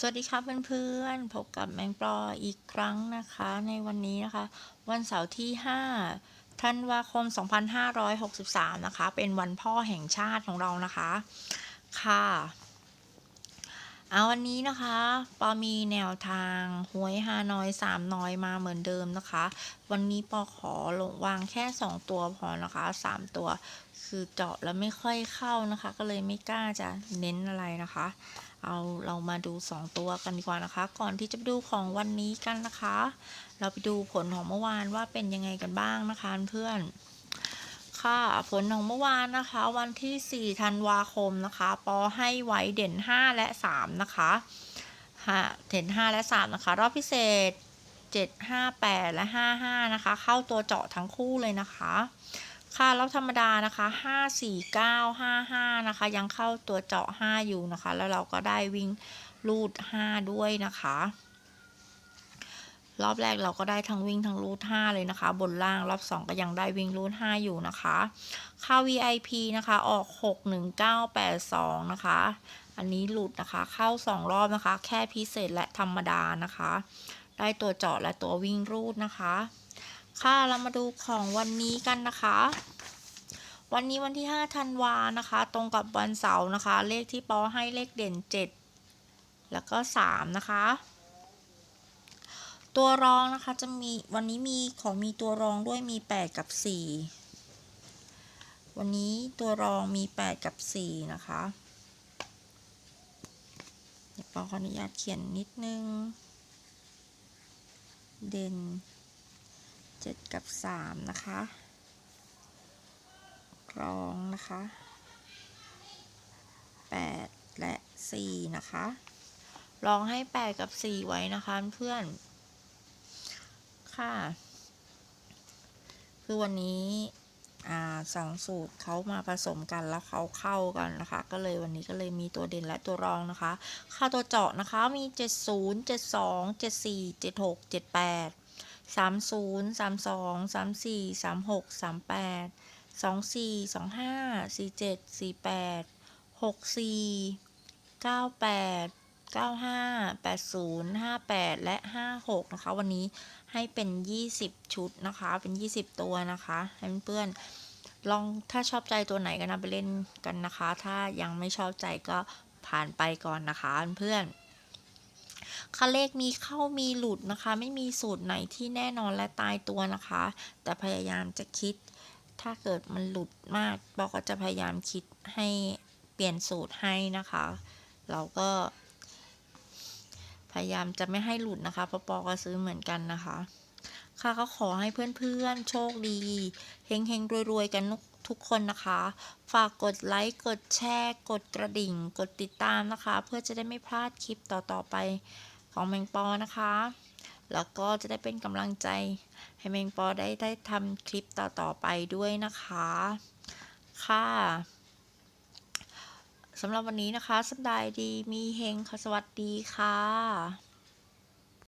สวัสดีครับเพื่อนๆพบกับแมงปลออีกครั้งนะคะ ในวันนี้นะคะ วันเสาร์ที่ 5 ธันวาคม 2563 นะคะ เป็นวันพ่อแห่งชาติของเรานะคะ ค่ะ เอาวันนี้นะคะปอมีแนวทางหวยฮานอยสามน้อยมาเหมือนเดิมนะคะ วันนี้ปอขอลงวางแค่2ตัวพอนะคะ3ตัวคือเจาะแล้วไม่ค่อยเข้านะคะ ก็เลยไม่กล้าจะเน้นอะไรนะคะ เอาเรามาดู2ตัวกันดีกว่านะคะ ก่อนที่จะไปดูของวันนี้กันนะคะ เราไปดูผลของเมื่อวานว่าเป็นยังไงกันบ้างนะคะเพื่อน ค่ะผลของเมื่อวานนะคะ วันที่ 4 ธันวาคมนะคะ ปอให้ไว้เด่น 5 และ 3 นะคะฮะเด่น 5 และ 3 นะคะ รอบพิเศษ 7 5 8 และ 55 นะคะ เข้าตัวเจาะทั้งคู่เลยนะคะ ค่ะรอบธรรมดานะคะ 5 4 9 5 5 นะคะ ยังเข้าตัวเจาะ 5 อยู่นะคะ แล้วเราก็ได้วิ่งรูด 5 ด้วยนะคะ รอบแรกเราก็ได้ทั้งวิ่งทั้งรูด5เลยนะคะ บนล่างรอบ 2 ก็ยังได้วิ่งรูด5อยู่นะคะค่า VIP นะคะ ออก 61982 นะคะ อันนี้หลุดนะคะ เข้า 2 รอบนะคะ แค่พิเศษและธรรมดานะคะ ได้ตัวเจาะและตัววิ่งรูดนะคะ ค่ะเรามาดูของวันนี้กันนะคะวันนี้วันที่5ธันวานะคะ ตรงกับวันเสาร์นะคะ เลขที่ปอให้เลขเด่น 7 แล้วก็ 3 นะคะ ตัวรองนะคะจะมีวันนี้มีของมีตัวรองด้วยมี 8 กับ 4 วันนี้ตัวรองมี 8 กับ 4 นะคะเดี๋ยวปอขออนุญาตเขียนนิดนึง เด่น 7 กับ 3 นะคะรองนะคะ 8 และ 4 นะคะลองให้ 8 กับ 4 ไว้นะคะเพื่อน ค่ะ คือวันนี้สองสูตรเขามาผสมกันแล้วเขาเข้ากันนะคะ ก็เลยวันนี้ก็เลยมีตัวเด่นและตัวรองนะคะ ค่าตัวเจาะนะคะมี 70 72 74 76 78 30 32 34 36 38 24 25 47 48 64 98 95 80 58 และ 56 นะคะ วันนี้ให้เป็น 20 ชุดนะคะ เป็น 20 ตัวนะคะให้เพื่อนลองถ้าชอบใจตัวไหนกันนะไปเล่นกันนะคะ ถ้ายังไม่ชอบใจก็ผ่านไปก่อนนะคะเพื่อนค่าเลขมีเข้ามีหลุดนะคะ ไม่มีสูตรไหนที่แน่นอนและตายตัวนะคะ แต่พยายามจะคิด ถ้าเกิดมันหลุดมากปอก็จะพยายามคิดให้เปลี่ยนสูตรให้นะคะ เราก็ ยายามจะไม่ให้หลุดนะคะเพราะปอก็ซื้อเหมือนกันนะคะ ค่ะก็ขอให้เพื่อนๆ โชคดีเฮงๆรวยๆ กันทุกคนนะคะ ฝากกดไลค์ กดแชร์ กดกระดิ่ง กดติดตามนะคะ เพื่อจะได้ไม่พลาดคลิปต่อๆไปของแมงปอนะคะ แล้วก็จะได้เป็นกำลังใจให้แมงปอได้ได้ทำคลิปต่อๆไปด้วยนะคะ ค่ะ สำหรับวันนี้นะคะ สัปดายดีมีเฮงค่ะสวัสดีค่ะ